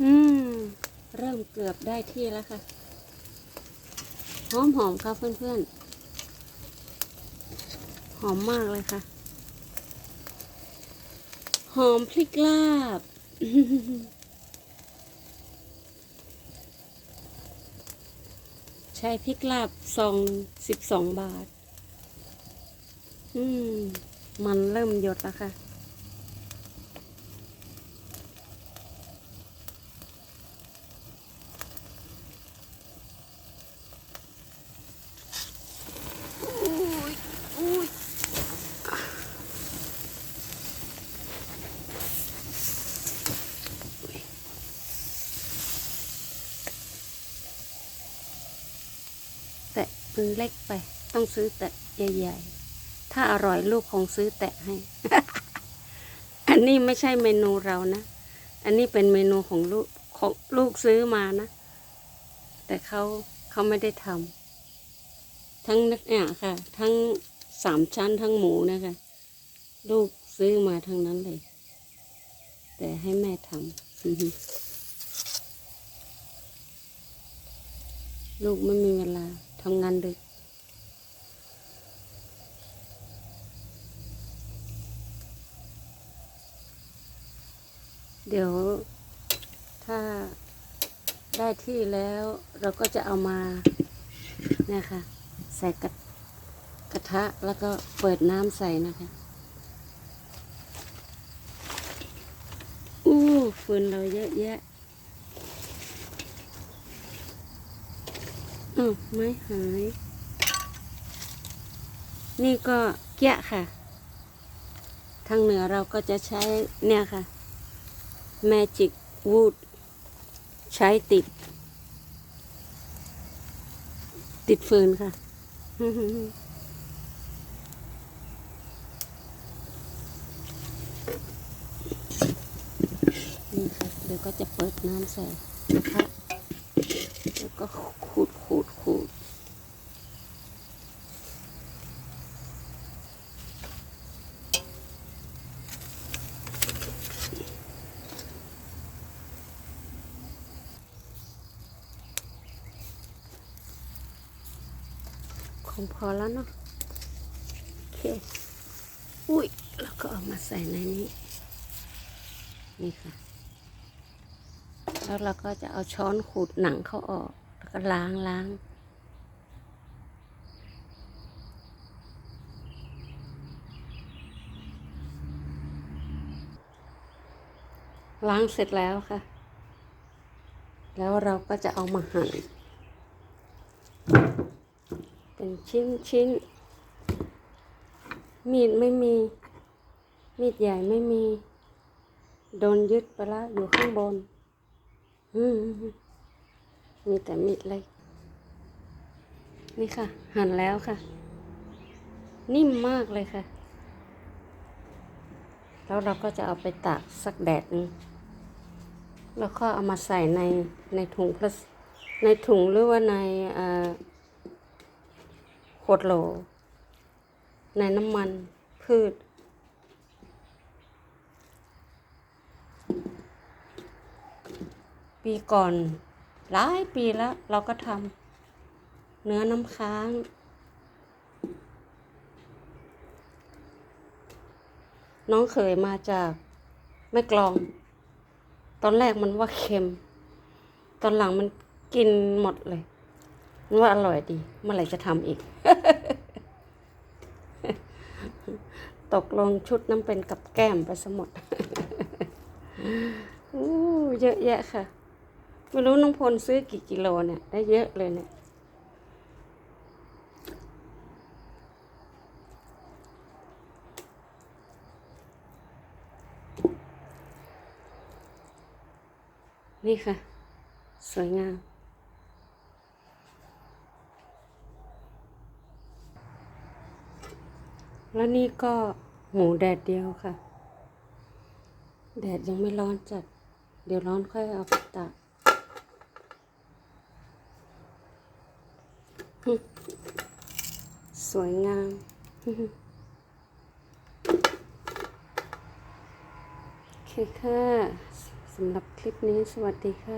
อืม เริ่มเกือบได้ที่แล้วค่ะ หอมหอมค่ะเพื่อนๆ หอมมากเลยค่ะ หอมพริกลาบ ใช้พริกลาบซองสิบสองบาท อืม มันเริ่มหยดแล้วค่ะ มันเล็กไป ต้องซื้อแต่ใหญ่ๆ ถ้าอร่อยลูกคงซื้อแตะให้ อันนี้ไม่ใช่เมนูเรานะ อันนี้เป็นเมนูของลูกของลูกซื้อมานะ แต่เขาเขาไม่ได้ทำทั้งเนี่ยค่ะ ทั้งสามชั้นทั้งหมูนะคะ ลูกซื้อมาทั้งนั้นเลย แต่ให้แม่ทำลูกไม่มีเวลา ทำงานดึก เดี๋ยวถ้าได้ที่แล้วเราก็จะเอามาเนี่ยค่ะ ใส่กระกระทะแล้วก็เปิดน้ำใส่นะคะอู้ฟืนเราเยอะแยะ อือไม่หาย นี่ก็เกี้ยค่ะ ทางเหนือเราก็จะใช้เนี่ยค่ะ Magic Wood ใช้ติด ติดฟืนค่ะ นี่ค่ะ เดี๋ยวก็จะเปิดน้ำใส่นะคะแล้วก็ ขูดขูดขูดคงพอแล้วเนาะโอเค อุ้ย แล้วก็เอามาใส่ในนี้ นี่ค่ะ แล้วเราก็จะเอาช้อนขูดหนังเขาออก ก็ล้างล้างล้างเสร็จแล้วค่ะ แล้วเราก็จะเอามาหั่น เป็นชิ้นชิ้น มีดไม่มี มีดใหญ่ไม่มี โดนยึดไปแล้วอยู่ข้างบน อืม มีแต่มีดเล็ก นี่ค่ะ หั่นแล้วค่ะ นิ่มมากเลยค่ะ แล้วเราก็จะเอาไปตากสักแดดนึงแล้วก็เอามาใส่ในในถุงพลาสในถุงหรือว่าในขวดโหล ในน้ำมันพืช ปีก่อน หลายปีแล้วเราก็ทำเนื้อน้ำค้าง น้องเคยมาจากแม่กลอง ตอนแรกมันว่าเค็ม ตอนหลังมันกินหมดเลย มันว่าอร่อยดี เมื่อไหร่จะทำอีก ตกลงชุดน้ำเป็นกับแก้มไปสมดอู้เยอะแยะค่ะ ไม่รู้น้องพลซื้อกี่กิโลเนี่ย ได้เยอะเลยเนี่ยนี่ค่ะ สวยงาม แล้วนี่ก็หมูแดดเดียวค่ะ แดดยังไม่ร้อนจัด เดี๋ยวร้อนค่อยเอาไปตาก สวยงาม โอเคค่ะ สำหรับคลิปนี้สวัสดีค่ะ